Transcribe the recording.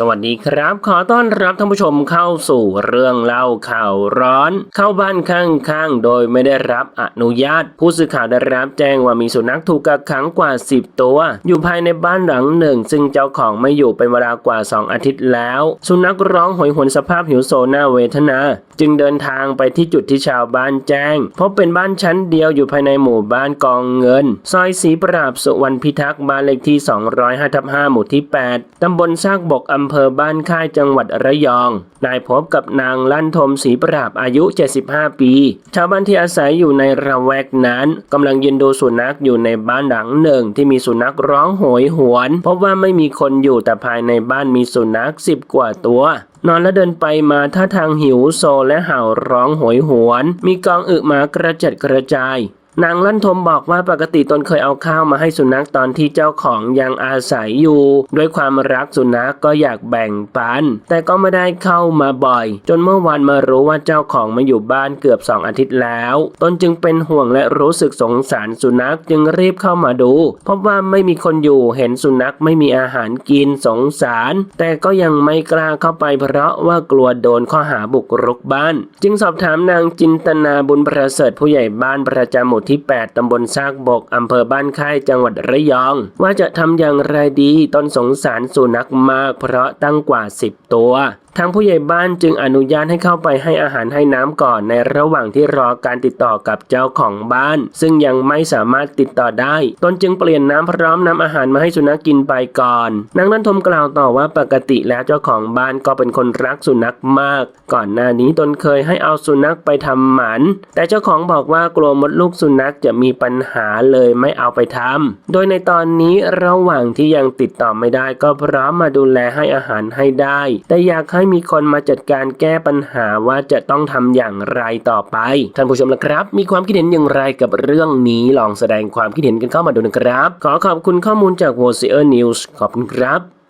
สวัสดีครับ ขอต้อนรับท่านผู้ชมเข้าสู่เรื่องเล่าข่าวร้อน เข้าบ้านข้างๆ โดยไม่ได้รับอนุญาต ผู้สื่อข่าวได้รับแจ้งว่ามีสุนัขถูกกักขังกว่า 10 ตัว อยู่ภายในบ้านหลังหนึ่ง ซึ่งเจ้าของไม่อยู่เป็นเวลากว่า 2 อาทิตย์แล้ว สุนัขร้องโหยหวนสภาพหิวโซน่าเวทนา จึงเดินทางไปที่จุดที่ชาวบ้านแจ้งพบเป็นบ้านชั้นเดียวอยู่ภายในหมู่บ้านกองเงิน ซอยศรีปราบสุวรรณพิทักษ์บ้านเลขที่ 205ทับ5หมู่ที่ 8ตำบลซากบกอำเภอบ้านค่ายจังหวัดระยอง นายพบกับนางลั่นทมศรีปราบอายุ 75 ปี ชาวบ้านที่อาศัยอยู่ในระแวกนั้นกำลังยืนดูสุนัขอยู่ในบ้านหลังหนึ่ง ที่มีสุนัขร้องโหยหวนพบว่าไม่มีคนอยู่แต่ภายในบ้านมีสุนัขสิบกว่าตัวนอนและเดินไปมาท่าทางหิวโซและเห่าร้องโหยหวน มีกองอึหมากระจัดกระจาย นางลั่นทมบอกว่าปกติตนเคยเอาข้าวมาให้สุนัขตอนที่เจ้าของยังอาศัยอยู่ ด้วยความรักสุนัขก็อยากแบ่งปัน แต่ก็ไม่ได้เข้ามาบ่อย จนเมื่อวันมารู้ว่าเจ้าของมาอยู่บ้านเกือบสองอาทิตย์แล้ว ตนจึงเป็นห่วงและรู้สึกสงสารสุนัขจึงรีบเข้ามาดู พบว่าไม่มีคนอยู่เห็นสุนัขไม่มีอาหารกินสงสาร แต่ก็ยังไม่กล้าเข้าไปเพราะว่ากลัวโดนข้อหาบุกรุกบ้าน จึงสอบถามนางจินตนาบุญประเสริฐผู้ใหญ่บ้านประจำหมู่ที่ 8 ตำบลซากบก อำเภอบ้านค่าย จังหวัดระยอง ว่าจะทำอย่างไรดีตนสงสารสุนัขมาก เพราะตั้งกว่า 10 ตัว ทางผู้ใหญ่บ้านจึงอนุญาตให้เข้าไปให้อาหารให้น้ำก่อนในระหว่างที่รอการติดต่อกับเจ้าของบ้าน ซึ่งยังไม่สามารถติดต่อได้ ตนจึงเปลี่ยนน้ำพร้อมน้ำอาหารมาให้สุนัขกินไปก่อน นางนันทมกล่าวต่อว่าปกติแล้วเจ้าของบ้านก็เป็นคนรักสุนัขมาก ก่อนหน้านี้ตนเคยให้เอาสุนัขไปทำหมัน แต่เจ้าของบอกว่ากลัวมดลูกสุนัขจะมีปัญหาเลยไม่เอาไปทำโดยในตอนนี้ระหว่างที่ยังติดต่อไม่ได้ก็พร้อมมาดูแลให้อาหารให้ได้ แต่อยากให้มีคนมาจัดการแก้ปัญหาว่าจะต้องทำอย่างไรต่อไป ท่านผู้ชมละครับ มีความคิดเห็นอย่างไรกับเรื่องนี้ลองแสดงความคิดเห็นกันเข้ามาดูนะครับ ขอขอบคุณข้อมูลจาก w o c e r News ขอบคุณครับ